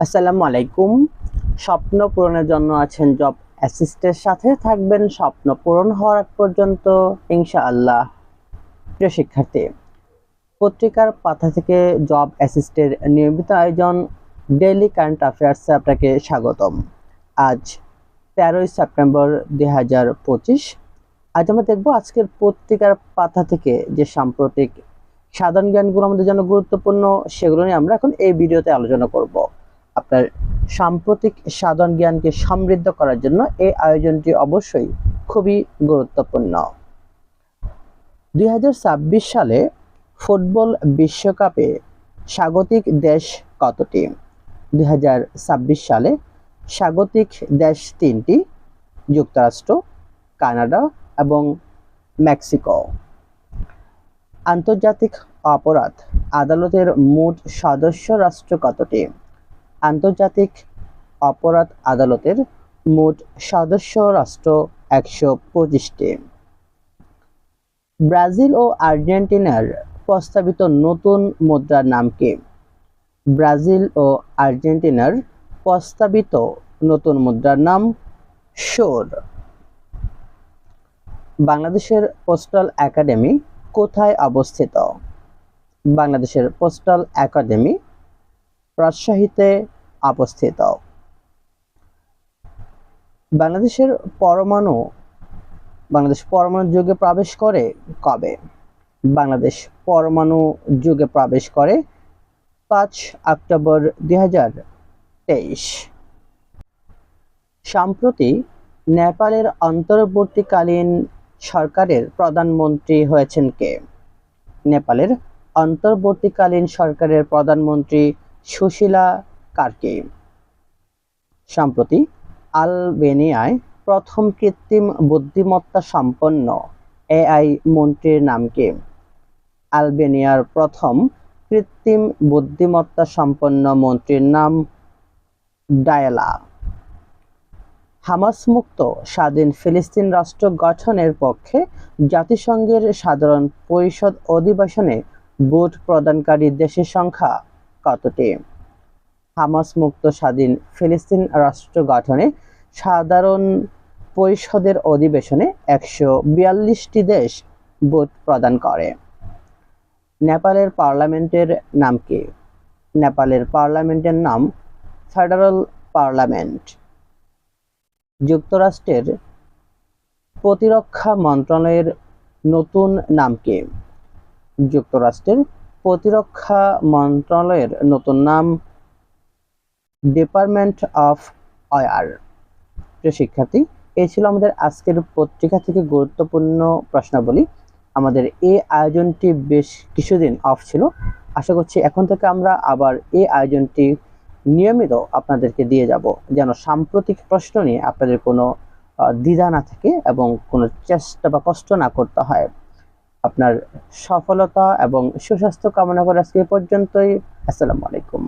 আসসালামু আলাইকুম। স্বপ্ন পূরণের জন্য আছেন জব অ্যাসিস্টের সাথে থাকবেন। স্বপ্ন পূরণ হওয়ার পর্যন্ত, ইনশাআল্লাহ। প্রিয় শিক্ষার্থী, পত্রিকার পাতা থেকে জব অ্যাসিস্টের নিয়মিত আয়োজন ডেইলি কারেন্ট অ্যাফেয়ার্সে আপনাকে স্বাগতম। আজ তেরোই সেপ্টেম্বর দুই হাজার পঁচিশ। আজ আমরা দেখব আজকের পত্রিকার পাতা থেকে যে সাম্প্রতিক সাধারণ জ্ঞানগুলো আমাদের জন্য গুরুত্বপূর্ণ, সেগুলো নিয়ে আমরা এখন এই ভিডিওতে আলোচনা করব। আপনার সাম্প্রতিক সাধারণ জ্ঞানকে সমৃদ্ধ করার জন্য এই আয়োজনটি অবশ্যই খুবই গুরুত্বপূর্ণ। দুই সালে ফুটবল বিশ্বকাপে স্বাগতিক দেশ কতটি? দুই সালে স্বাগতিক দেশ তিনটি, যুক্তরাষ্ট্র, কানাডা এবং মেক্সিকো। আন্তর্জাতিক অপরাধ আদালতের মোট সদস্য রাষ্ট্র কতটি? আন্তর্জাতিক অপরাধ আদালতের মোট সদস্য রাষ্ট্র একশো পঁচিশটি। ব্রাজিল ও আর্জেন্টিনার প্রস্তাবিত নতুন মুদ্রার নাম কি? ব্রাজিল ও আর্জেন্টিনার প্রস্তাবিত নতুন মুদ্রার নাম সোর। বাংলাদেশের পোস্টাল একাডেমি কোথায় অবস্থিত? বাংলাদেশের পোস্টাল একাডেমি রাজশাহীতে অবস্থিত। বাংলাদেশের পরমাণু, বাংলাদেশ পরমাণু যুগে প্রবেশ করে কবে? বাংলাদেশ পরমাণু যুগে প্রবেশ করে পাঁচ অক্টোবর দুই হাজার তেইশ। সম্প্রতি নেপালের অন্তর্বর্তীকালীন সরকারের প্রধানমন্ত্রী হয়েছেন কে? নেপালের অন্তর্বর্তীকালীন সরকারের প্রধানমন্ত্রী সুশীলা কার্কি সম্প্রতি আলবেনিয়ায় প্রথম কৃত্রিম বুদ্ধিমত্তা সম্পন্ন এআই মন্ত্রীর নাম কি? আলবেনিয়ার প্রথম কৃত্রিম বুদ্ধিমত্তা সম্পন্ন মন্ত্রীর নাম ডায়ালা। হামাস মুক্ত স্বাধীন ফিলিস্তিন রাষ্ট্র গঠনের পক্ষে জাতিসংঘের সাধারণ পরিষদ অধিবেশনে ভোট প্রদানকারী দেশের সংখ্যা কতটি? হামাস মুক্ত স্বাধীন ফিলিস্তিন রাষ্ট্র গঠনে সাধারণ পরিষদের অধিবেশনে একশো বিয়াল্লিশটি দেশ ভোট প্রদান করে। নেপালের পার্লামেন্টের নাম কি? নেপালের পার্লামেন্টের নাম ফেডারেল পার্লামেন্ট। যুক্তরাষ্ট্রের প্রতিরক্ষা মন্ত্রণালয়ের নতুন নাম কি? যুক্তরাষ্ট্রের প্রতিরক্ষা মন্ত্রণালয়ের নতুন নাম ডিপার্টমেন্ট অফ অয়ার প্রিয় শিক্ষার্থী। এই ছিল আমাদের আজকের পত্রিকা থেকে গুরুত্বপূর্ণ প্রশ্নাবলী। আমাদের এই আয়োজনটি বেশ কিছুদিন অফ ছিল। আশা করছি এখন থেকে আমরা আবার এই আয়োজনটি নিয়মিত আপনাদেরকে দিয়ে যাব। যেন সাম্প্রতিক প্রশ্ন নিয়ে আপনাদের কোনো দ্বিধা না থাকে এবং কোনো চেষ্টা বা কষ্ট না করতে হয়। আপনার সফলতা এবং সুস্বাস্থ্য কামনা করে আজকে পর্যন্তই। আসসালামু আলাইকুম।